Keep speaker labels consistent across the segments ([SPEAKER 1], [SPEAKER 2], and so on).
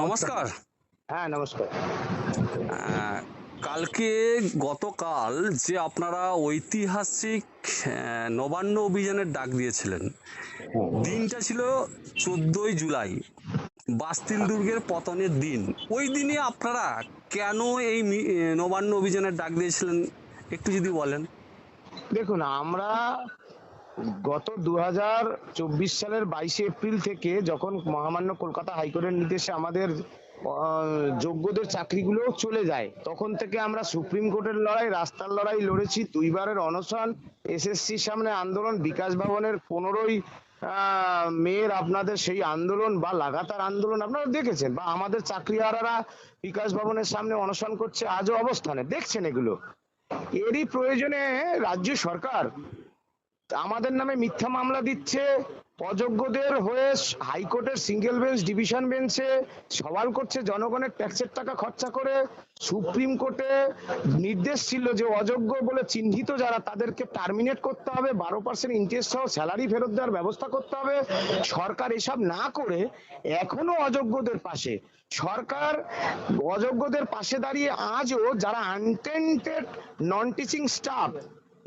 [SPEAKER 1] নমস্কার।
[SPEAKER 2] হ্যাঁ নমস্কার।
[SPEAKER 1] কালকে গতকাল যে আপনারা ঐতিহাসিক নবান্ন অভিযানের ডাক দিয়েছিলেন দিনটা ছিল চোদ্দই জুলাই বাস্তিল দুর্গের পতনের দিন। ওই দিনে আপনারা কেন এই নবান্ন অভিযানের ডাক দিয়েছিলেন একটু যদি বলেন।
[SPEAKER 2] দেখুন আমরা গত দু সালের বাইশে এপ্রিল থেকে যখন মহামান্য কলকাতা হাইকোর্টের নির্দেশে আমাদের যোগ্যদের চাকরিগুলো চলে যায়, তখন থেকে আমরা সুপ্রিম কোর্টের লড়াই, রাস্তার লড়াই লড়েছি, দুইবারের অনশন, এসএসসির সামনে আন্দোলন, বিকাশ ভবনের পনেরোই মেয়ের আপনাদের সেই আন্দোলন বা লাগাতার আন্দোলন আপনারা দেখেছেন বা আমাদের চাকরিহারারা বিকাশ ভবনের সামনে অনশন করছে, আজও অবস্থানে, দেখছেন এগুলো। এরই প্রয়োজনে রাজ্য সরকার আমাদের নামে মিথ্যা মামলা দিচ্ছে। অযোগ্যদের হয়ে হাইকোর্টের সিঙ্গেল বেঞ্চ, ডিভিশন বেঞ্চে সওয়াল করছে জনগণের ট্যাক্সের টাকা খরচা করে। সুপ্রিম কোর্টে নির্দেশ ছিল যে অযোগ্য বলে চিহ্নিত যারা, তাদেরকে টার্মিনেট করতে হবে। বারো পার্সেন্ট ইন্টারেস্ট সহ স্যালারি ফেরত দেওয়ার ব্যবস্থা করতে হবে। সরকার এসব না করে এখনও অযোগ্যদের পাশে। সরকার অযোগ্যদের পাশে দাঁড়িয়ে আজও যারা আনটেন্টেড নন টিচিং স্টাফ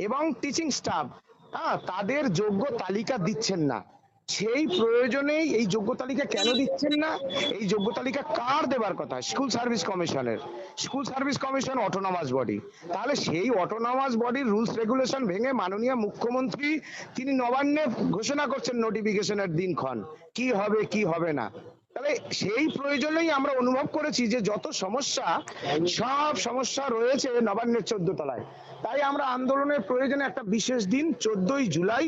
[SPEAKER 2] এবং টিচিং স্টাফ হ্যাঁ তাদের যোগ্য তালিকা দিচ্ছেন না। সেই প্রয়োজনেই এই যোগ্য তালিকা কেন দিচ্ছেন না? এই যোগ্য তালিকা কার দেবার কথা? স্কুল সার্ভিস কমিশনের। School service commission autonomous body তাহলে সেই অটোনমাস বডির রুলস রেগুলেশন ভেঙে মাননীয় মুখ্যমন্ত্রী তিনি নবান্নে ঘোষণা করছেন নোটিফিকেশনের দিনক্ষণ। কি হবে কি হবে না? তাহলে সেই প্রয়োজনেই আমরা অনুভব করেছি যে যত সমস্যা, সব সমস্যা রয়েছে নবান্নের চোদ্দ তলায়। তাই আমরা আন্দোলনের প্রয়োজনে একটা বিশেষ দিন, চোদ্দই জুলাই,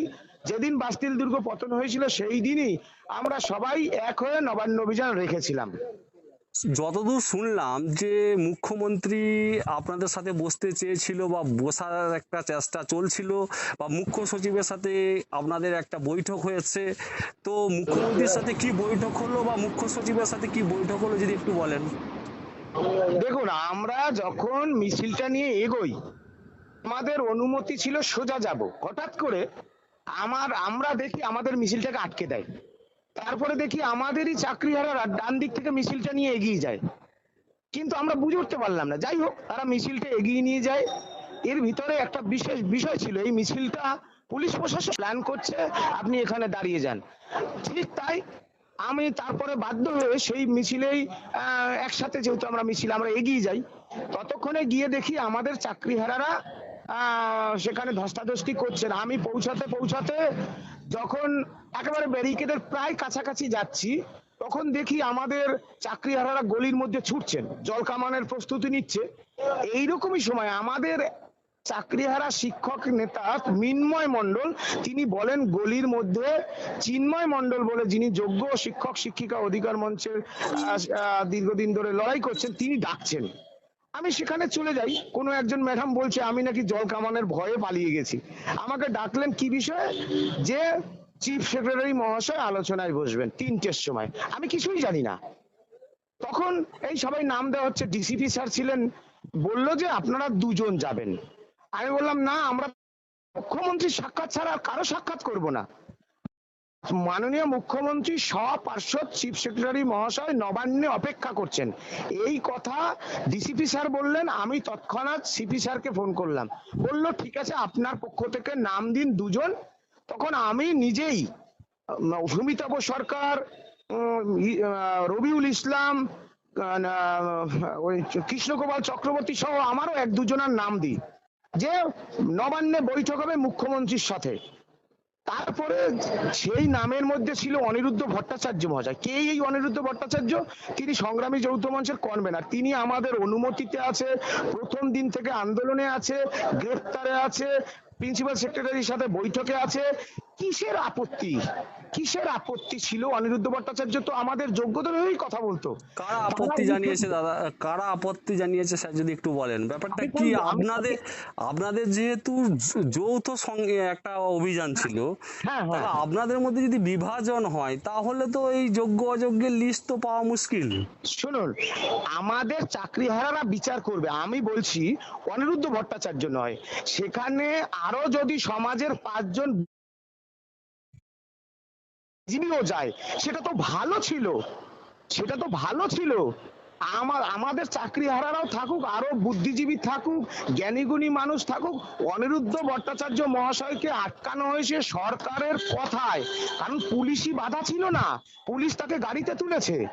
[SPEAKER 2] যেদিন বাস্তিল দুর্গ পতন হয়েছিল, সেই দিনই আমরা সবাই এক হয়ে নবান্ন অভিযান রেখেছিলাম।
[SPEAKER 1] যতদূর শুনলাম যে মুখ্যমন্ত্রী আপনাদের সাথে বসতে চেয়েছিল বা বসার একটা চেষ্টা চলছিল বা মুখ্য সচিবের সাথে আপনাদের একটা বৈঠক হয়েছে, তো মুখ্যমন্ত্রীর সাথে কি বৈঠক হলো বা মুখ্য সচিবের সাথে কি বৈঠক হলো যদি একটু বলেন?
[SPEAKER 2] দেখুন, আমরা যখন মিছিলটা নিয়ে এগোই, আমাদের অনুমতি ছিল সোজা যাব। হঠাৎ করে আমার, আমরা দেখি আমাদের মিছিলটাকে আটকে দেয়। তারপরে দেখি আমাদেরই চাকরিহারারা ডান দিক থেকে মিছিলটা নিয়ে এগিয়ে যায়। কিন্তু আমরা বুঝে উঠতে পারলাম না। যাই হোক, তারা মিছিলটা এগিয়ে নিয়ে যায়। এর ভিতরে একটা বিশেষ বিষয় ছিল, এই মিছিলটা পুলিশ প্রশাসন প্ল্যান করছে, আপনি এখানে দাঁড়িয়ে যান। ঠিক তাই আমি তারপরে বাধ্য হয়ে সেই মিছিলেই একসাথে যেহেতু আমরা মিছিল, আমরা এগিয়ে যাই। ততক্ষণে গিয়ে দেখি আমাদের চাকরিহারারা সেখানে ধস্তাধস্তি করছেন। আমি পৌঁছাতে পৌঁছাতে যখন একেবারে ব্যারিকেডের প্রায় কাছাকাছি যাচ্ছি, তখন দেখি আমাদের চাকরিহারারা গলির মধ্যে ছুটছেন, জল কামানের প্রস্তুতি নিচ্ছে। এইরকমই সময় আমাদের চাকরিহারা শিক্ষক নেতা মিন্ময় মন্ডল তিনি বলেন, গলির মধ্যে চিন্ময় মন্ডল বলে যিনি যোগ্য শিক্ষক, শিক্ষিকা অধিকার মঞ্চের দীর্ঘদিন ধরে লড়াই করছেন, তিনি ডাকছেন। আমি সেখানে চলে যাই। কোনো একজন ম্যাডাম বলছে, আমি নাকি জল কামানের ভয়ে পালিয়ে গেছি। আমাকে ডাকলেন কি বিষয়ে? যে চিফ সেক্রেটারি মহাশয় আলোচনায় বসবেন তিনটের সময়। আমি কিছুই জানি না। তখন এই সবাই নাম দেওয়া হচ্ছে ডিসিপি স্যার ছিলেন, বলল যে আপনারা দুজন যাবেন। আমি বললাম, না, আমরা মুখ্যমন্ত্রী সাক্ষাৎ ছাড়া কারও সাক্ষাৎ করব না। মাননীয় মুখ্যমন্ত্রী সপার্শ্বদ চিফ সেক্রেটারি মহাশয় নবান্নে অপেক্ষা করছেন। এই কথা ডিসিপি স্যার বললেন আমি তৎক্ষণাৎ সিপি স্যারকে ফোন করলাম। বলল ঠিক আছে আপনার পক্ষ থেকে নাম দিন দুজন। তখন আমি নিজেই উম, সুমিতাভ সরকার রবিউল ইসলাম কৃষ্ণগোপাল চক্রবর্তী সহ আমারও এক দুজনের নাম দিই। যে নবান্নে বৈঠক হবে মুখ্যমন্ত্রীর সাথে। তারপরে সেই নামের মধ্যে ছিল অনিরুদ্ধ ভট্টাচার্য মহাশয়। কে এই অনিরুদ্ধ ভট্টাচার্য? তিনি সংগ্রামী যৌথ মঞ্চের কনভেনার তিনি আমাদের অনুমতিতে আছে, প্রথম দিন থেকে আন্দোলনে আছে, গ্রেফতারে আছে প্রিন্সিপাল সেক্রেটারির সাথে বৈঠকে আছে। কিসের আপত্তি? কিসের আপত্তি ছিল? অনিরুদ্ধ ভট্টাচার্য তো আমাদের যোগ্যদের হয়েই কথা বলতো।
[SPEAKER 1] কারা আপত্তি জানিয়েছে দাদা? কারা আপত্তি জানিয়েছে স্যার যদি একটু বলেন? ব্যাপারটা কি আপনাদের আপনাদের যেহেতু যৌথ সঙ্গে একটা অভিযান ছিল
[SPEAKER 2] হ্যাঁ হ্যাঁ।
[SPEAKER 1] আপনাদের মধ্যে যদি বিভাজন হয় তাহলে তো এই যোগ্য অযোগ্যের লিস্ট তো পাওয়া মুশকিল।
[SPEAKER 2] শুনুন আমাদের চাকরি চাকরিহারারা বিচার করবে। আমি বলছি অনিরুদ্ধ ভট্টাচার্য নয়। সেখানে আরও যদি সমাজের পাঁচজন জীবীও যায়। সেটা তো ভালো ছিল। সেটা তো ভালো ছিল। আমার, আমাদের চাকরি হারারাও থাকুক, আরও বুদ্ধিজীবী থাকুক, জ্ঞানীগুণী মানুষ থাকুক, অনিরুদ্ধ ভট্টাচার্য মহাশয়কে আটকানো হয়েছে সরকারের কথায়। কারণ পুলিশি বাধা ছিল না। পুলিশ তাকে গাড়িতে তুলেছে।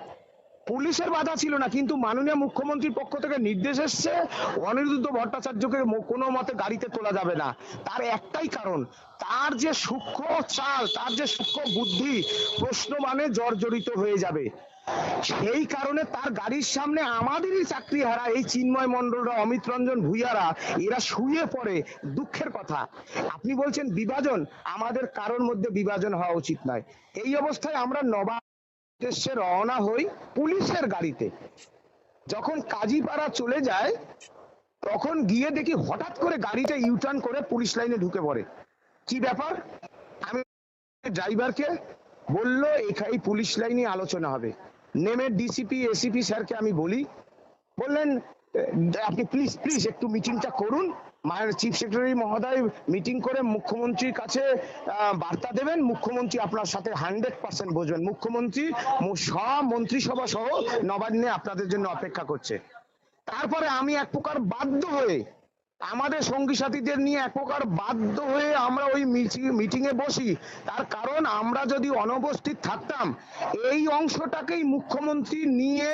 [SPEAKER 2] পুলিশের বাধা ছিল না, কিন্তু মাননীয় মুখ্যমন্ত্রীর পক্ষ থেকে নির্দেশ এসছে, অনিরুদ্ধ ভট্টাচার্যকে কোনো মতে গাড়িতে তোলা যাবে না। তার একটাই কারণ, তার যে সূক্ষ্ম চাল, তার যে সূক্ষ্ম বুদ্ধি, প্রশ্ন মানে জর্জরিত হয়ে যাবে। সেই কারণে তার গাড়ির সামনে আমাদেরই চাকরি হারা এই চিন্ময় মন্ডলরা অমিত রঞ্জন ভুইয়ারা, এরা শুয়ে পড়ে, দুঃখের কথা। আপনি বলছেন বিভাজন, আমাদের কারোর মধ্যে বিভাজন হওয়া উচিত নয়। এই অবস্থায় আমরা নবা উদ্দেশ্যে রওনা হই পুলিশের গাড়িতে। যখন কাজীপাড়া চলে যায়, তখন গিয়ে দেখি হঠাৎ করে গাড়িটা ইউটার্ন করে পুলিশ লাইনে ঢুকে পড়ে। কি ব্যাপার? আমি ড্রাইভারকে বলল এখানে পুলিশ লাইনে আলোচনা হবে। নেমে ডিসিপি এসিপি স্যারকে আমি বলি, বললেন, আপনি প্লিজ প্লিজ একটু মিটিংটা করুন। মায়ের চিফ সেক্রেটারি মহোদয় মিটিং করে মুখ্যমন্ত্রীর কাছে বার্তা দেবেন। মুখ্যমন্ত্রী আপনার সাথে হান্ড্রেড পার্সেন্ট বসবেন। মুখ্যমন্ত্রী মন্ত্রিসভা সহ নবান্নে আপনাদের জন্য অপেক্ষা করছে। তারপরে আমি এক প্রকার বাধ্য হয়ে, আমাদের সঙ্গী সাথীদের নিয়ে এক প্রকার বাধ্য হয়ে আমরা ওই মিটিং এ বসি। তার কারণ আমরা যদি অনুপস্থিত থাকতাম, এই অংশটাকেই মুখ্যমন্ত্রী নিয়ে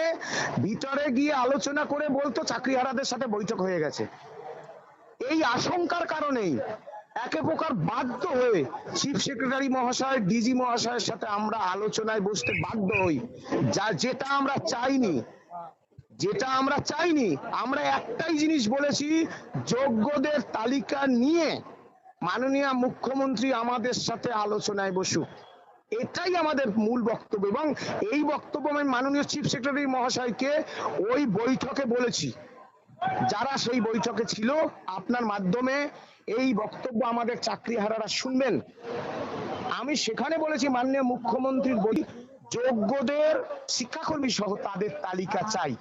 [SPEAKER 2] ভিতরে গিয়ে আলোচনা করে বলতো, চাকরিহারাদের সাথে বৈঠক হয়ে গেছে। এই আশঙ্কার কারণেই একে প্রকার বাধ্য হয়ে চিফ সেক্রেটারি মহাশয় ডিজি মহাশয়ের সাথে আমরা আলোচনায় বসতে বাধ্য হই। যা যেটা আমরা চাইনি, যেটা আমরা চাইনি, আমরা একটাই জিনিস বলেছি, যোগ্যদের তালিকা নিয়ে মাননীয় মুখ্যমন্ত্রী আমাদের সাথে আলোচনায় বসুক। এটাই আমাদের মূল বক্তব্য এবং এই বক্তব্য আমি মাননীয় চিফ সেক্রেটারি মহাশয়কে ওই বৈঠকে বলেছি। যারা সেই বৈঠকে ছিল, আপনার মাধ্যমে এই বক্তব্য আমাদের চাকরিহারারা শুনবেন। আমি সেখানে বলেছি, মাননীয় মুখ্যমন্ত্রীর বলি, যোগ্যদের শিক্ষাকর্মী সহ তাদের তালিকা চাই।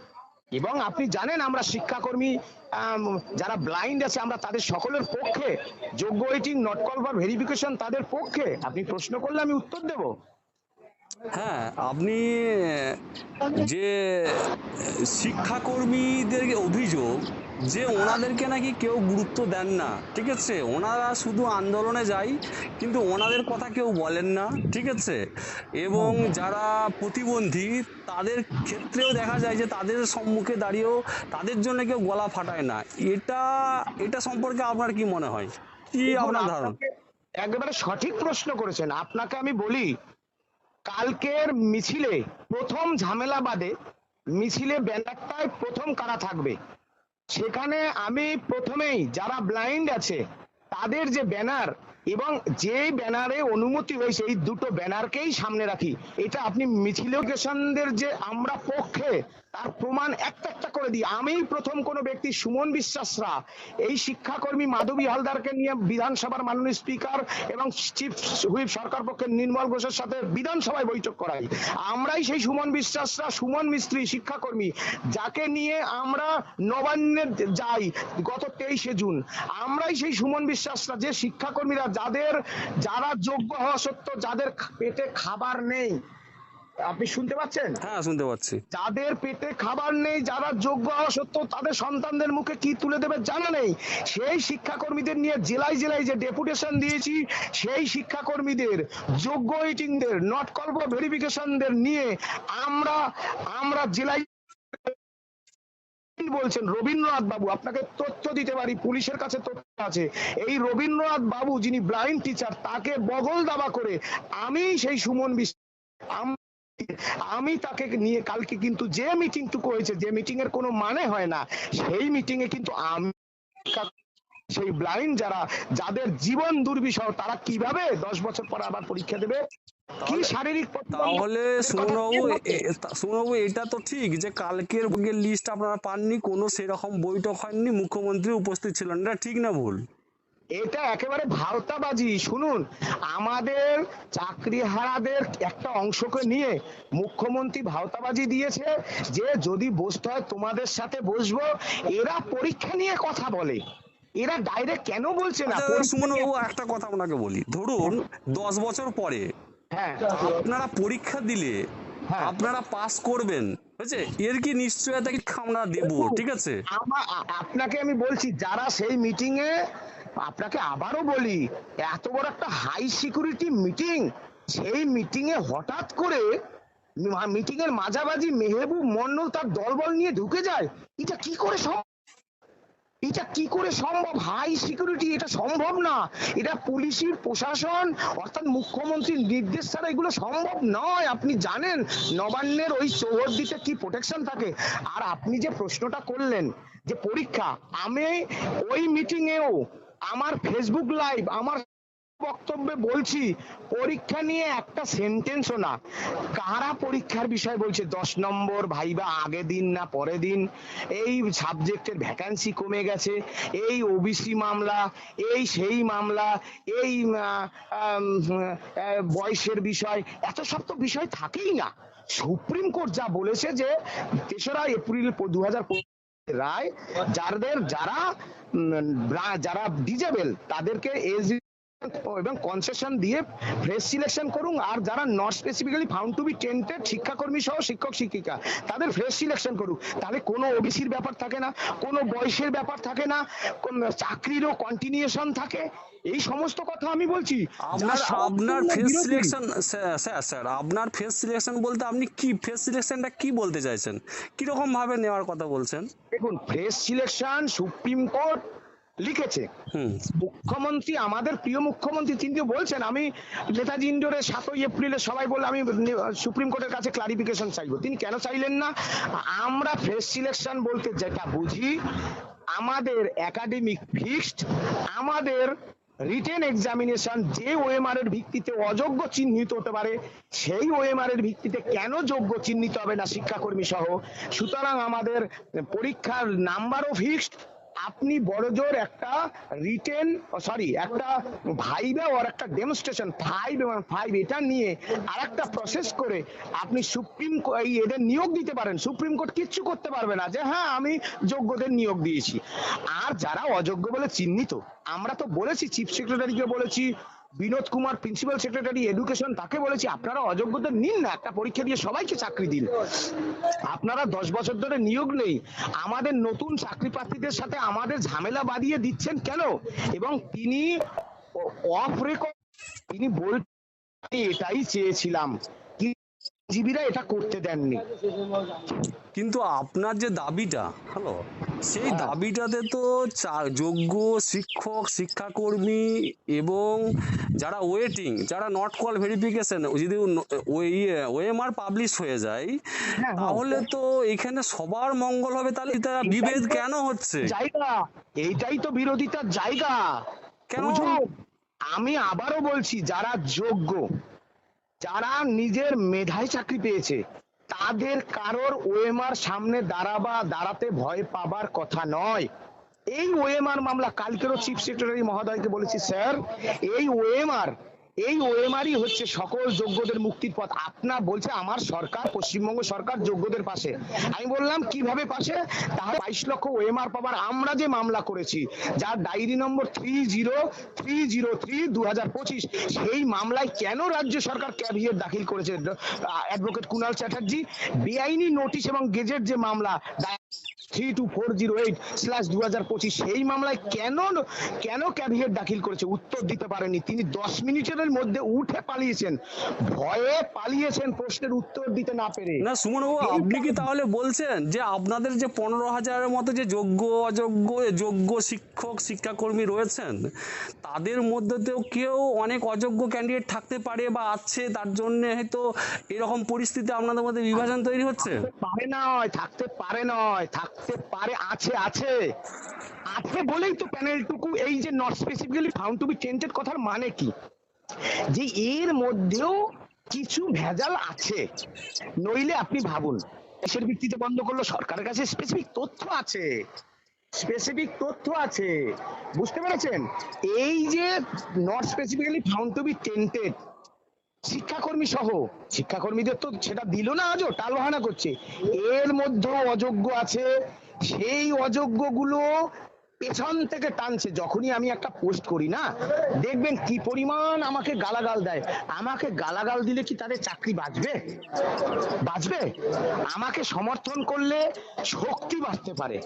[SPEAKER 2] এবং আপনি জানেন, আমরা শিক্ষাকর্মী যারা ব্লাইন্ড আছে, আমরা তাদের সকলের পক্ষে, যোগ্য waiting not call for verification তাদের পক্ষে। আপনি প্রশ্ন করলে আমি উত্তর দেব।
[SPEAKER 1] হ্যাঁ আপনি যে শিক্ষাকর্মীদের অভিযোগ যে ওনাদেরকে নাকি কেউ গুরুত্ব দেন না ঠিক আছে? ওনারা শুধু আন্দোলনে যায় কিন্তু ওনাদের কথা কেউ বলেন না ঠিক আছে? এবং যারা প্রতিবন্ধী তাদের ক্ষেত্রেও দেখা যায় যে তাদের সম্মুখে দাঁড়িয়েও তাদের জন্য কেউ গলা ফাটায় না। এটা এটা সম্পর্কে আপনার কি মনে হয়? কি আপনার ধারণা?
[SPEAKER 2] একেবারে সঠিক প্রশ্ন করেছেন। আপনাকে আমি বলি কালকের মিছিলে প্রথম ঝামেলা বাদে মিছিলে ব্যানারটায় প্রথম কারা থাকবে? সেখানে আমি প্রথমেই, যারা ব্লাইন্ড আছে, তাদের যে ব্যানার এবং যে ব্যানারে অনুমতি হয়েছে এই দুটো ব্যানারকেই সামনে রাখি। এটা আপনি মিছিলেশনদের যে আমরা পক্ষে তার প্রমাণ একটা একটা করে দিই। আমি প্রথম কোন ব্যক্তি, সুমন বিশ্বাসরা। এই শিক্ষাকর্মী মাধবী হালদারকে নিয়ে বিধানসভার মাননীয় স্পিকার এবং চিফ হুইপ সরকার পক্ষের নির্মল ঘোষের সাথে বিধানসভায় বৈঠক করাই। আমরাই সেই সুমন বিশ্বাসরা, সুমন মিস্ত্রি, শিক্ষাকর্মী, যাকে নিয়ে আমরা নবান্নে যাই গত তেইশে জুন। আমরাই সেই সুমন বিশ্বাসরা, যে শিক্ষাকর্মীরা যাদের, যারা যোগ্য হওয়া সত্ত্বেও যাদের পেটে খাবার নেই আপনি শুনতে পাচ্ছেন?
[SPEAKER 1] হ্যাঁ শুনতে পাচ্ছি।
[SPEAKER 2] যাদের পেটে খাবার নেই যারা যোগ্য সত্ত্বেও তাদের সন্তানদের মুখে কি তুলে দেবে জানা নেই। সেই শিক্ষাকর্মীদের নিয়ে জেলায় জেলায় যে ডেপুটেশন দিয়েছি সেই শিক্ষাকর্মীদের যোগ্য ওয়েটিংদের নট কল ফর ভেরিফিকেশনদের নিয়ে আমরা আমরা জেলায় বলছেন রবীন্দ্রনাথ বাবু আপনাকে তথ্য দিতে পারি পুলিশের কাছে তথ্য আছে। এই রবীন্দ্রনাথ বাবু যিনি ব্লাইন্ড টিচার তাকে বগল দাবা করে আমি সেই সুমন বিশ্বাস আম- তাকে নিয়ে কালকে কিন্তু যে মিটিংটুকু হয়েছে যে মিটিং এর কোনো মানে হয় না সেই মিটিং এ কিন্তু আমি সেই ব্লাইন্ড যারা যাদের জীবন দুর্বিষহ তারা কীভাবে দশ বছর পর আবার পরীক্ষা দেবে? কি শারীরিক
[SPEAKER 1] তাহলে তা- সুমনবাবু এটা তো ঠিক যে কালকের লিস্ট আপনারা পাননি কোনো সেরকম বৈঠক হয়নি মুখ্যমন্ত্রী উপস্থিত ছিলেন। এটা ঠিক না ভুল?
[SPEAKER 2] এটা একেবারে ভাওতাবাজি শুনুন আমাদের চাকরিহারাদের একটা অংশকে নিয়ে মুখ্যমন্ত্রী ভাওতাবাজি দিয়েছে যে যদি বসতে হয় তোমাদের সাথে বসবো এরা পরীক্ষা নিয়ে কথা বলে। এরা ডাইরেক্ট কেন বলছে না?
[SPEAKER 1] আচ্ছা,
[SPEAKER 2] পরীক্ষা
[SPEAKER 1] একটা কথা আপনাকে বলি। ধরুন দশ বছর পরে
[SPEAKER 2] হ্যাঁ।
[SPEAKER 1] আপনারা পরীক্ষা দিলে
[SPEAKER 2] হ্যাঁ।
[SPEAKER 1] আপনারা পাস করবেন বুঝছে? এর কি নিশ্চয়তা কি আমরা দেব? ঠিক আছে?
[SPEAKER 2] আপনাকে আমি বলছি যারা সেই মিটিং এ আপনাকে আবারও বলি, এত বড় একটা হাই সিকিউরিটি মিটিং সেই মিটিং এ হঠাৎ করে মিটিং এর মাঝামাঝি মেহবুব মন্ডল তার দলবল নিয়ে ঢুকে যায়। এটা কি করে এটা কি করে সম্ভব? হাই সিকিউরিটি এটা সম্ভব না। এটা পুলিশের প্রশাসন, অর্থাৎ মুখ্যমন্ত্রীর নির্দেশ ছাড়া এগুলো সম্ভব নয়। আপনি জানেন নবান্নের ওই চৌহদ্দিতে কি প্রোটেকশন থাকে? আর আপনি যে প্রশ্নটা করলেন যে পরীক্ষা, আমি ওই মিটিং এও আমার ফেসবুক লাইভ আমার বক্তব্যে বলছি, পরীক্ষা নিয়ে একটা সেন্টেন্সও না কারা পরীক্ষার বিষয় বলছে, দশ নম্বর ভাইবা আগে দিন না পরে দিন? এই সাবজেক্টের ভ্যাকান্সি কমে গেছে, এই ওবিসি মামলা, এই সেই মামলা, এই বয়সের বিষয়, এত সব তো বিষয় থাকেই না। সুপ্রিম কোর্ট যা বলেছে যে, তেসরা এপ্রিল দু হাজার রায়, যাদের যারা যারা ডিজেবল, তাদেরকে এজ এবং কনসেশন দিয়ে ফ্রেশ সিলেকশন করুন। আর যারা not specifically found to be tainted শিক্ষাকর্মী সহ শিক্ষক শিক্ষিকা, তাদের ফ্রেশ সিলেকশন করুক। তাহলে কোনো ওবিসির ব্যাপার থাকে না, কোনো বয়সের ব্যাপার থাকে না চাকরিরও কন্টিনিউশন থাকে। এই সমস্ত কথা আমি বলছি
[SPEAKER 1] আপনার আপনার ফেস সিলেকশন স্যার স্যার আপনার ফেস সিলেকশন বলতে আপনি কি ফেস সিলেকশনটা কি বলতে চাইছেন? কীরকম ভাবে নেওয়ার কথা বলছেন?
[SPEAKER 2] দেখুন ফ্রেশ সিলেকশন সুপ্রিম কোর্ট লিখেছে। মুখ্যমন্ত্রী আমাদের প্রিয় মুখ্যমন্ত্রী তিনি বলছেন আমি নেতাজি ইন্ডোরে সাতই এপ্রিলে সবাই বলে আমি সুপ্রিম কোর্টের কাছে ক্লারিফিকেশন চাইব। তিনি কেন চাইলেন না? আমরা ফ্রেশ সিলেকশন বলতে যেটা বুঝি আমাদের একাডেমিক ফিক্সড আমাদের রিটেন এক্সামিনেশন যে ওএমআর এর ভিত্তিতে অযোগ্য চিহ্নিত হতে পারে, সেই ওএমআর এর ভিত্তিতে কেন যোগ্য চিহ্নিত হবে না শিক্ষাকর্মী সহ সুতরাং আমাদের পরীক্ষার নাম্বারও ফিক্সড আপনি বড় জোর একটা রিটেন সরি একটা ভাইবে আর একটা ডেমনস্ট্রেশন ফাইভ এবং ফাইভ এটা নিয়ে আর একটা প্রসেস করে আপনি সুপ্রিম এই এদের নিয়োগ দিতে পারেন। সুপ্রিম কোর্ট কিচ্ছু করতে পারবে না যে হ্যাঁ আমি যোগ্যদের নিয়োগ দিয়েছি। আর যারা অযোগ্য বলে চিহ্নিত, আমরা তো বলেছি চিফ সেক্রেটারিকে বলেছি Binod Kumar principal secretary education তাকে বলেছি, আপনারা অযোগ্যদের নিন না, একটা পরীক্ষা দিয়ে সবাইকে চাকরি দিন। আপনারা দশ বছর ধরে নিয়োগ নেই। আমাদের নতুন চাকরি প্রার্থীদের সাথে আমাদের ঝামেলা বাঁধিয়ে দিচ্ছেন কেন? এবং তিনি অফ রেকর্ড তিনি বল এটাই চেয়েছিলাম জীবীরা এটা করতে দেননি।
[SPEAKER 1] কিন্তু আপনার যে দাবিটা হ্যালো সেই
[SPEAKER 2] হ্যাঁ।
[SPEAKER 1] দাবিটাতে তো যোগ্য শিক্ষক শিক্ষাকর্মী এবং যারা ওয়েটিং যারা নট কল ভেরিফিকেশন যদি ওই ওএমআর পাবলিশ হয়ে যায়
[SPEAKER 2] হ্যাঁ।
[SPEAKER 1] তাহলে তো এখানে সবার মঙ্গল হবে তাহলে এটা বিভেদ কেন হচ্ছে
[SPEAKER 2] জায়গা এইটাই তো বিরোধিতার জায়গা
[SPEAKER 1] কেন?
[SPEAKER 2] আমি আবারও বলছি যারা যোগ্য যারা নিজের মেধায় চাকরি পেয়েছে তাদের কারোর ওএমআর সামনে দাঁড়াবা, দাঁড়াতে ভয় পাবার কথা নয়। এই ওএমআর মামলা, কালকেরও চিফ সেক্রেটারি মহোদয়কে বলেছি স্যার এই ওএমআর এই ওএমআরই হচ্ছে সকল যোগ্যদের মুক্তির পথ। আপনার বলছে আমার সরকার, পশ্চিমবঙ্গ সরকার যোগ্যদের পাশে। আমি বললাম, কীভাবে পাশে? তাহলে বাইশ লক্ষ ওএমআর পাবার আমরা যে মামলা করেছি, যার diary number three zero three zero three দু হাজার পঁচিশ, সেই মামলায় কেন রাজ্য সরকার ক্যাভিয়েট দাখিল করেছে? অ্যাডভোকেট কুণাল চ্যাটার্জি, বেআইনি নোটিশ এবং গেজেট যে মামলা three two four zero eight slash দু হাজার পঁচিশ সেই মামলায় কেন কেন ক্যাভিয়েট দাখিল করেছে? উত্তর দিতে পারেনি তিনি দশ মিনিটের মধ্যে উঠে পালিয়েছেন। ভয়ে পালিয়েছেন প্রশ্নের উত্তর দিতে না পেরে।
[SPEAKER 1] না
[SPEAKER 2] এই
[SPEAKER 1] আপনি কি তাহলে বলছেন যে আপনাদের যে পনেরো হাজারের মতো যে যোগ্য অযোগ্য যোগ্য শিক্ষক শিক্ষাকর্মী রয়েছেন তাদের মধ্যেতেও কেউ অনেক অযোগ্য ক্যান্ডিডেট থাকতে পারে বা আছে তার জন্য হয়তো এরকম পরিস্থিতি আপনাদের মধ্যে বিভাজন তৈরি হচ্ছে?
[SPEAKER 2] পারে নয় থাকতে পারে নয় থাকতে পারে, আছে আছে। আছে বলেই তো প্যানেলটুকু, এই যে not specifically found to be tainted কথার মানে কি? যে এর মধ্যেও কিছু ভেজাল আছে। নইলে আপনি ভাবুন, কিসের ভিত্তিতে বন্ধ করল সরকারের কাছে? স্পেসিফিক তথ্য আছে। স্পেসিফিক তথ্য আছে। বুঝতে পেরেছেন? এই যে not specifically found to be tainted শিক্ষাকর্মী সহ। শিক্ষাকর্মীদের তো সেটা দিল না আজও, টালবাহানা করছে। এর মধ্যেও অযোগ্য আছে। সেই অযোগ্যগুলো পেছন থেকে টানছে। যখনই আমি একটা পোস্ট করি না, দেখবেন কি পরিমাণ আমাকে গালাগাল দেয়। আমাকে গালাগাল দিলে কি তাদের চাকরি বাঁচবে? বাঁচবে? আমাকে সমর্থন করলে শক্তি বাঁচতে পারে।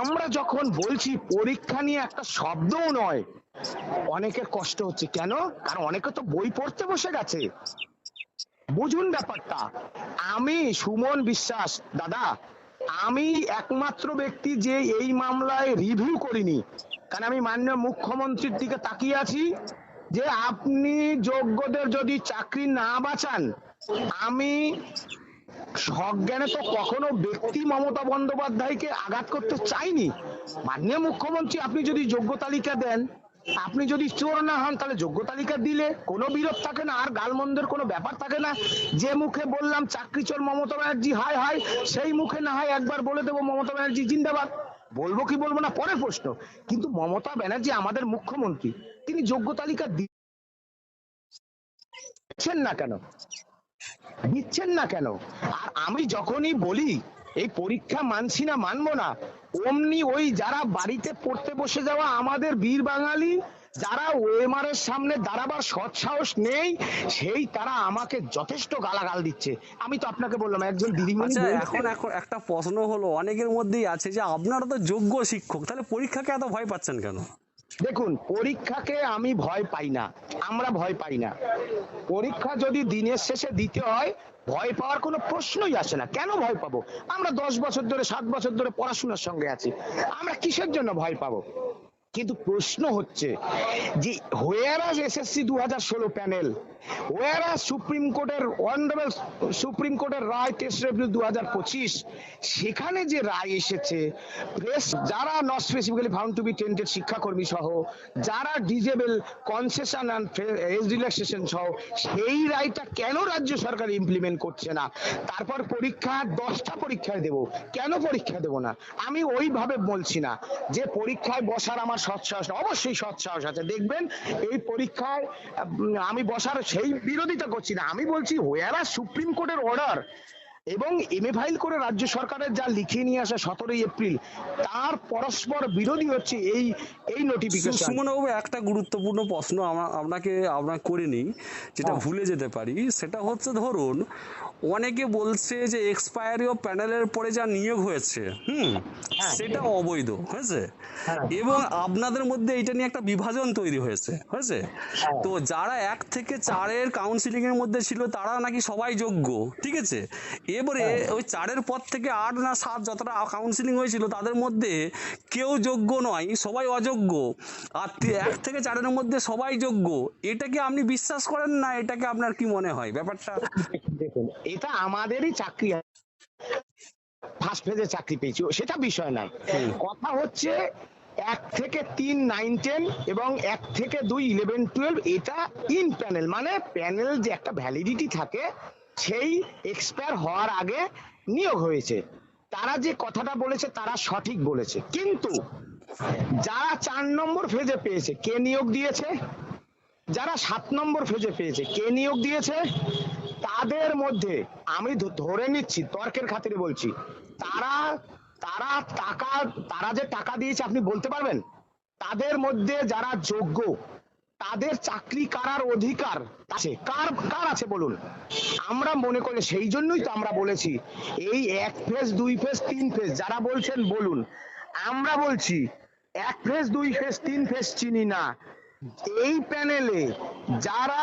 [SPEAKER 2] আমরা যখন বলছি পরীক্ষা নিয়ে একটা শব্দও নয় অনেকের কষ্ট হচ্ছে। কেন? কারণ অনেকে তো বই পড়তে বসে গেছে। বুঝুন ব্যাপারটা। আমি সুমন বিশ্বাস, দাদা, আমি একমাত্র ব্যক্তি যে এই মামলায় রিভিউ করিনি। কারণ আমি মাননীয় মুখ্যমন্ত্রীর দিকে তাকিয়ে আছি যে আপনি যোগ্যদের যদি চাকরি না বাঁচান, আমি সজ্ঞানে তো কখনো ব্যক্তি মমতা বন্দ্যোপাধ্যায়কে আঘাত করতে চাইনি। মাননীয় মুখ্যমন্ত্রী, আপনি যদি যোগ্য তালিকা দেন আপনি যদি চোর না হন, তাহলে যোগ্য তালিকা দিলে। কোনো বিরোধ থাকে না, আর গালমন্দের কোনো ব্যাপার থাকে না। যে মুখে বললাম চাকরি চোর মমতা ব্যানার্জি, হায় হায়, সেই মুখে না হয় একবার বলে দেবো মমতা ব্যানার্জি জিন্দাবাদ। বলব কি বলব না, পরের প্রশ্ন। কিন্তু মমতা ব্যানার্জি আমাদের মুখ্যমন্ত্রী, তিনি যোগ্য তালিকা দিচ্ছেন না কেন? দিচ্ছেন না কেন? আর আমি যখনই বলি এই পরীক্ষা মানছি না মানবো না। অমনি ওই যারা বাড়িতে পড়তে বসে যাওয়া আমাদের বীর বাঙালি যারা ওএমআর এর সামনে দাঁড়াবার সৎ সাহস নেই সেই তারা আমাকে যথেষ্ট গালাগাল দিচ্ছে। আমি তো আপনাকে বললাম একজন দিদিমণি
[SPEAKER 1] আচ্ছা এখন এখন একটা প্রশ্ন হলো অনেকের মধ্যেই আছে যে আপনারা তো যোগ্য শিক্ষক তাহলে পরীক্ষাকে এত ভয় পাচ্ছেন কেন?
[SPEAKER 2] দেখুন পরীক্ষাকে আমি ভয় পাই না আমরা ভয় পাই না। পরীক্ষা যদি দিনের শেষে দিতে হয় ভয় পাওয়ার কোনো প্রশ্নই আসে না। কেন ভয় পাবো? আমরা দশ বছর ধরে, সাত বছর ধরে পড়াশোনার সঙ্গে আছি। আমরা কিসের জন্য ভয় পাবো? কিন্তু প্রশ্ন হচ্ছে যে হোয়ারাজ এসএসসি দু হাজার ষোলো প্যানেল হোয়ারাজ সুপ্রিম কোর্টের অনারেবল সুপ্রিম কোর্টের রায় টেস্ট রেভিউ দু হাজার পঁচিশ, সেখানে যে রায় এসেছে প্রেস যারা not specifically found to be tainted শিক্ষাকর্মী সহ, যারা disable concession and age relaxation সহ, সেই রায়টা কেন রাজ্য সরকার ইমপ্লিমেন্ট করছে না? তারপর পরীক্ষা, দশটা পরীক্ষায় দেব। কেন পরীক্ষা দেব না? আমি ওইভাবে বলছি না যে পরীক্ষায় বসার আমার সৎসাহস অবশ্যই সৎসাহস আছে। দেখবেন এই পরীক্ষায় আমি বসার সেই বিরোধিতা করছি না। আমি বলছি হোয়ারা সুপ্রিম কোর্টের অর্ডার এবং এমএ ফাইল করে রাজ্য সরকারের যা লিখিয়ে নিয়ে আসা সতেরোই এপ্রিল তার পরস্পর বিরোধী হচ্ছে এই এই নোটিফিকেশন
[SPEAKER 1] সুমনবাবু একটা গুরুত্বপূর্ণ প্রশ্ন আপনাকে আমরা করে নিই যেটা
[SPEAKER 2] হ্যাঁ।
[SPEAKER 1] ভুলে যেতে পারি। সেটা হচ্ছে ধরুন অনেকে বলছে যে এক্সপায়ারি অফ প্যানেলের পরে যা নিয়োগ হয়েছে হুম
[SPEAKER 2] হ্যাঁ।
[SPEAKER 1] সেটা অবৈধ হয়েছে
[SPEAKER 2] হ্যাঁ।
[SPEAKER 1] এবং আপনাদের মধ্যে এটা নিয়ে একটা বিভাজন তৈরি হয়েছে হয়েছে
[SPEAKER 2] হ্যাঁ।
[SPEAKER 1] তো যারা এক থেকে চারের কাউন্সিলিং এর মধ্যে ছিল তারা নাকি সবাই যোগ্য ঠিক আছে এবারে। ওই চারের পর থেকে আট না সাত যতটা কাউন্সিলিং হয়েছিল তাদের মধ্যে কেউ যোগ্য নয় সবাই অযোগ্য আর এক থেকে চারের মধ্যে সবাই যোগ্য এটাকে আপনি বিশ্বাস করেন না এটাকে আপনার কি মনে হয় ব্যাপারটা
[SPEAKER 2] দেখুন এটা আমাদেরই চাকরি ফার্স্ট ফেজে চাকরি পেয়েছি। সেটা বিষয়
[SPEAKER 1] হুম।
[SPEAKER 2] কথা হচ্ছে এক থেকে তিন নাইন টেন এবং এক থেকে দুই ইলেভেন টুয়েলভ এটা ইন প্যানেল মানে প্যানেল যে একটা ভ্যালিডিটি থাকে সেই এক্সপায়ার হওয়ার আগে নিয়োগ হয়েছে। তারা যে কথাটা বলেছে তারা সঠিক বলেছে। কিন্তু যারা চার নম্বর ফেজে পেয়েছে কে নিয়োগ দিয়েছে? যারা সাত নম্বর ফেজে পেয়েছে কে নিয়োগ দিয়েছে? তাদের মধ্যে আমি ধরে নিচ্ছি, তর্কের খাতিরে বলছি, তারা তারা টাকা, তারা যে টাকা দিয়েছে আপনি বলতে পারবেন? তাদের মধ্যে যারা যোগ্য, তাদের চাকরি করার অধিকার আছে। কার কার আছে বলুন? আমরা মনে করলে সেই জন্যই তো আমরা বলেছি, এই এক ফেজ দুই ফেজ তিন ফেজ যারা বলছেন বলুন। আমরা বলছি, এক ফেজ দুই ফেজ তিন ফেজ চিনি না। এই প্যানেলে যারা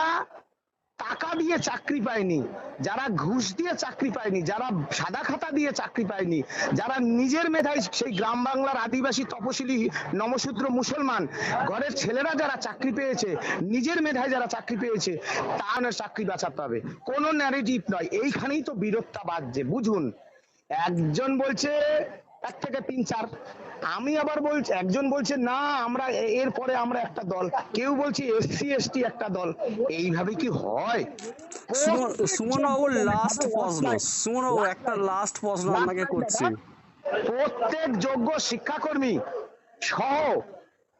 [SPEAKER 2] টাকা দিয়ে চাকরি পায়নি, যারা ঘুষ দিয়ে চাকরি পায়নি, যারা সাদা খাতা দিয়ে চাকরি পায়নি, যারা নিজের মেধায় সেই গ্রাম বাংলার আদিবাসী তপশিলি নমশূদ্র মুসলমান, ঘরের ছেলেরা যারা চাকরি পেয়েছে, নিজের মেধায় যারা চাকরি পেয়েছে তাহলে চাকরি বাঁচাতে হবে। কোনো ন্যারেটিভ নয়, এইখানেই তো বিরোধটা বাজছে বুঝুন। একজন বলছে, এক থেকে তিন চার। আমি আবার বলছি একজন বলছে না আমরা এরপরে আমরা একটা দল। কেউ বলছে এসসি এসটি একটা দল। এইভাবে কি হয়?
[SPEAKER 1] সুমনবাবু লাস্ট প্রশ্ন। সুমনবাবু একটা লাস্ট প্রশ্ন আপনাকে করছি।
[SPEAKER 2] প্রত্যেক যোগ্য শিক্ষাকর্মী সহ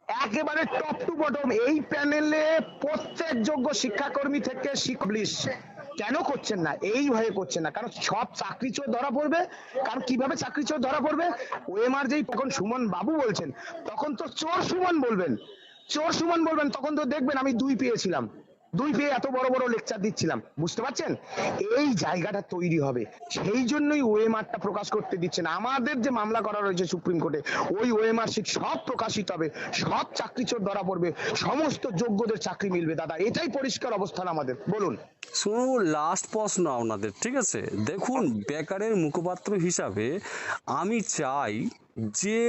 [SPEAKER 2] একেবারে টপ টু বটম এই প্যানেলে প্রত্যেক যোগ্য শিক্ষাকর্মী থেকে শিক্ষলিশ কেন করছেন না? এই ভয়ে করছেন না। কারণ সব চাকরি চোর ধরা পড়বে। কারণ কীভাবে চাকরি চোর ধরা পড়বে? ওএমআর যেই তখন সুমন বাবু বলছেন, তখন তো চোর সুমন বলবেন। চোর সুমন বলবেন, তখন তো দেখবেন আমি দুই পেয়েছিলাম। দুই পেয়ে এত বড় বড় লেকচার দিচ্ছিলাম, বুঝতে পারছেন? এই জায়গাটা তৈরি হবে। সেই জন্যই ওএমআরটা প্রকাশ করতে দিচ্ছেন। আমাদের যে মামলা করা রয়েছে সুপ্রিম কোর্টে, ওই ওএমআর শিট সব প্রকাশিত হবে, সব চাকরি চোর ধরা পড়বে, সমস্ত যোগ্যদের চাকরি মিলবে, দাদা। এটাই পরিষ্কার অবস্থান আমাদের। বলুন।
[SPEAKER 1] শুনুন লাস্ট প্রশ্ন আপনাদের, ঠিক আছে? দেখুন, বেকারের মুখপাত্র হিসাবে আমি চাই যে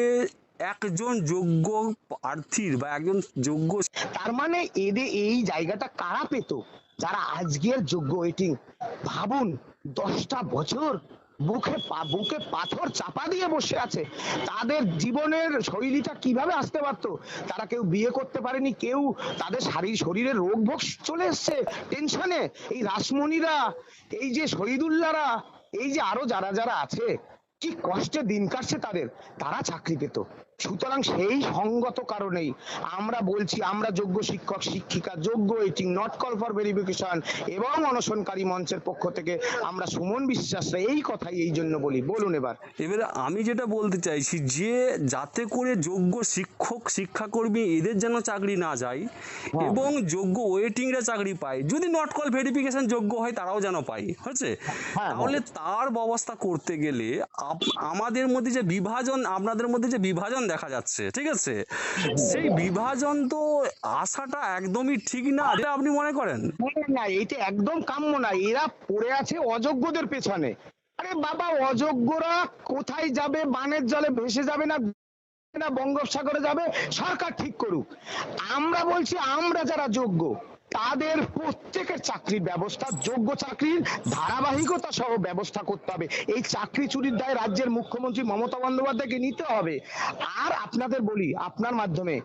[SPEAKER 1] একজন যোগ্য প্রার্থীর বা একজন যোগ্য
[SPEAKER 2] তার মানে এদের এই জায়গাটা কারা পেত? যারা আজকের যোগ্য ওয়েটিং। ভাবুন, দশটা বছর বুকে বুকে পাথর চাপা দিয়ে বসে আছে। তাদের জীবনের শৈলীটা কীভাবে আসতে পারতো? তারা কেউ বিয়ে করতে পারেনি, কেউ তাদের শারীর, শরীরে রোগ ভোগ চলে এসছে, টেনশনে। এই রাসমণিরা, এই যে শহীদুল্লাহরা, এই যে আরও যারা যারা আছে, কি কষ্টে দিন কাটছে তাদের? তারা চাকরি পেত। সুতরাং সেই সঙ্গত কারণেই আমরা বলছি আমরা যোগ্য শিক্ষক শিক্ষিকা যোগ্য waiting not call for verification এবং অনশনকারী মঞ্চের পক্ষ থেকে আমরা সুমন বিশ্বাসরা এই কথাই এই জন্য বলি। বলুন এবার।
[SPEAKER 1] এবারে আমি যেটা বলতে চাইছি যে যাতে করে যোগ্য শিক্ষক শিক্ষাকর্মী এদের যেন চাকরি না যায় এবং যোগ্য ওয়েটিংরা চাকরি পায়। যদি নট কল ভেরিফিকেশন যোগ্য হয় তারাও যেন পায় হয়েছে
[SPEAKER 2] হ্যাঁ।
[SPEAKER 1] তাহলে তার ব্যবস্থা করতে গেলে আমাদের মধ্যে যে বিভাজন আপনাদের মধ্যে যে বিভাজন দেখা যাচ্ছে ঠিক আছে? সেই বিভাজন তো আসাটা একদমই ঠিক না এটা আপনি মনে করেন?
[SPEAKER 2] না, এইটা একদম কাম্য না এরা পড়ে আছে অযোগ্যদের পেছনে। আরে বাবা অযোগ্যরা কোথায় যাবে বানের জলে ভেসে যাবে না না বঙ্গোপসাগরে যাবে সরকার ঠিক করুক। আমরা বলছি আমরা যারা যোগ্য তাদের প্রত্যেকের চাকরির ব্যবস্থা, যোগ্য চাকরির ধারাবাহিকতা সহ ব্যবস্থা করতে হবে। এই চাকরি চুরির দায় রাজ্যের মুখ্যমন্ত্রী মমতা বন্দ্যোপাধ্যায়কে নিতে হবে। আর আপনাদের বলি, আপনার মাধ্যমে,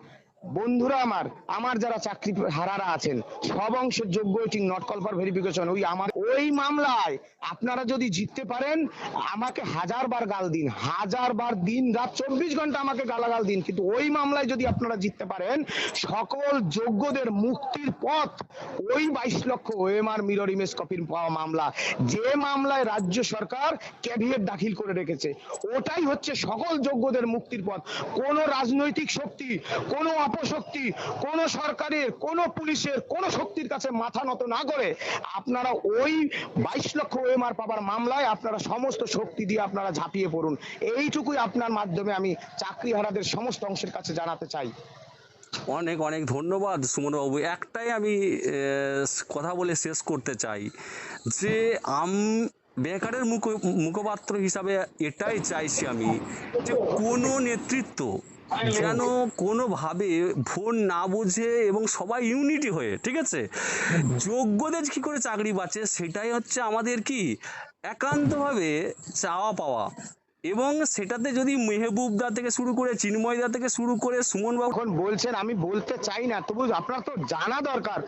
[SPEAKER 2] বন্ধুরা আমার আমার যারা চাকরি হারারা আছেন, সব অংশের যোগ্য এটি নট কল ফর ভেরিফিকেশন ওই আমার ওই মামলায় আপনারা যদি জিততে পারেন, আমাকে হাজার বার গাল দিন, হাজার বার দিন রাত চব্বিশ ঘণ্টা আমাকে গালাগাল দিন, কিন্তু ওই মামলায় যদি আপনারা জিততে পারেন, সকল যোগ্যদের মুক্তির পথ ওই বাইশ লক্ষ ওএমআর মিরর ইমেজ কপির পাওয়া মামলা। যে মামলায় রাজ্য সরকার ক্যাভিয়েট দাখিল করে রেখেছে, ওটাই হচ্ছে সকল যোগ্যদের মুক্তির পথ। কোন রাজনৈতিক শক্তি, কোন অপশক্তি, কোন সরকারের, কোন পুলিশের, কোন শক্তির কাছে মাথা নত না করে আপনারা ওই বাইশ লক্ষ ওএমআর পাবার মামলায় আপনারা সমস্ত শক্তি দিয়ে আপনারা ঝাঁপিয়ে পড়ুন। এইটুকুই আপনার মাধ্যমে আমি চাকরিহারাদের সমস্ত অংশের কাছে জানাতে চাই।
[SPEAKER 1] অনেক অনেক ধন্যবাদ সুমনবাবু। একটাই আমি কথা বলে শেষ করতে চাই যে আম, বেকারের মুখ, মুখপাত্র হিসাবে এটাই চাইছি আমি যে কোনো নেতৃত্ব যেন কোনোভাবে ভোট না বুঝে এবং সবাই ইউনিটি হয়ে ঠিক আছে? যোগ্যদের কি করে চাকরি পাচ্ছে সেটাই হচ্ছে আমাদের কি? একান্তভাবে চাওয়া পাওয়া। এবং সেটাতে যদি মেহবুবদা থেকে শুরু করে চিন্ময়দা থেকে শুরু করে সুমন
[SPEAKER 2] বাবু বলছেন আমি বলতে চাই না। তবু আপনার তো জানা দরকার।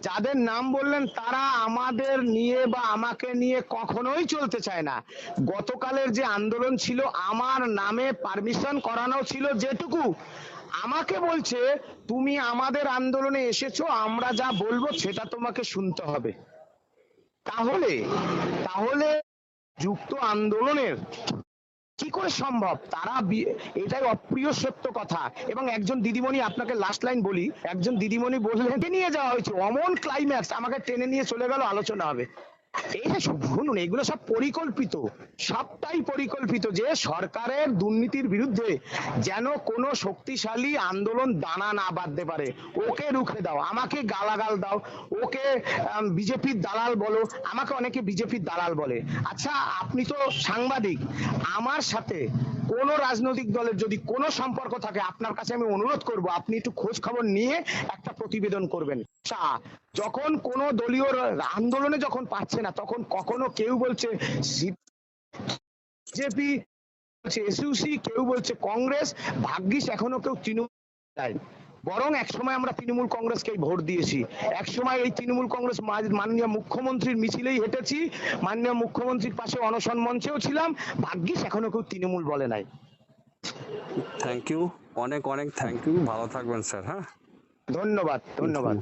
[SPEAKER 2] যাদের নাম বললেন তারা আমাদের নিয়ে বা আমাকে নিয়ে কখনোই চলতে চায় না। গতকালের যে আন্দোলন ছিল, আমার নামে পারমিশন করানো ছিল যেটুকু। আমাকে বলছে, তুমি আমাদের আন্দোলনে এসেছ, আমরা যা বলব সেটা তোমাকে শুনতে হবে। তাহলে তাহলে যুক্ত আন্দোলনের কি করে সম্ভব? তারা এটাই অপ্রিয় সত্য কথা। এবং একজন দিদিমণি আপনাকে লাস্ট লাইন বলি, একজন দিদিমণি বললেন, "কে নিয়ে যাওয়া হয়েছে? অমন ক্লাইম্যাক্স আমাকে টেনে নিয়ে চলে গেল, আলোচনা হবে। শুনুন, এগুলো সব পরিকল্পিত, সবটাই পরিকল্পিত যে সরকারের দুর্নীতির বিরুদ্ধে যেন কোনো শক্তিশালী আন্দোলন দানা না বাঁধতে পারে। ওকে রুখে দাও, আমাকে গালাগাল দাও, ওকে বিজেপির দালাল বলো, আমাকে অনেকে বিজেপির দালাল বলে। আচ্ছা আপনি তো সাংবাদিক, আমার সাথে কোন রাজনৈতিক দলের যদি কোনো সম্পর্ক থাকে, আপনার কাছে আমি অনুরোধ করব, আপনি একটু খোঁজ খবর নিয়ে একটা প্রতিবেদন করবেন। আচ্ছা যখন কোন দলীয় আন্দোলনে যখন পাচ্ছে না তখন কখনো কেউ বলছে বিজেপি বলছে এসইউসি কেউ বলছে কংগ্রেস। ভাগ্যিস এখনও কেউ তৃণমূল বরং একসময় আমরা তৃণমূল কংগ্রেসকেই ভোট দিয়েছি। একসময় এই তৃণমূল কংগ্রেস মাননীয় মুখ্যমন্ত্রীর মিছিলেই হেঁটেছি। মাননীয় মুখ্যমন্ত্রীর পাশে অনশন মঞ্চেও ছিলাম। ভাগ্যিস এখনও কেউ তৃণমূল বলে নাই।
[SPEAKER 1] থ্যাংক ইউ অনেক অনেক থ্যাংক ইউ ভালো থাকবেন স্যার হ্যাঁ?
[SPEAKER 2] ধন্যবাদ ধন্যবাদ।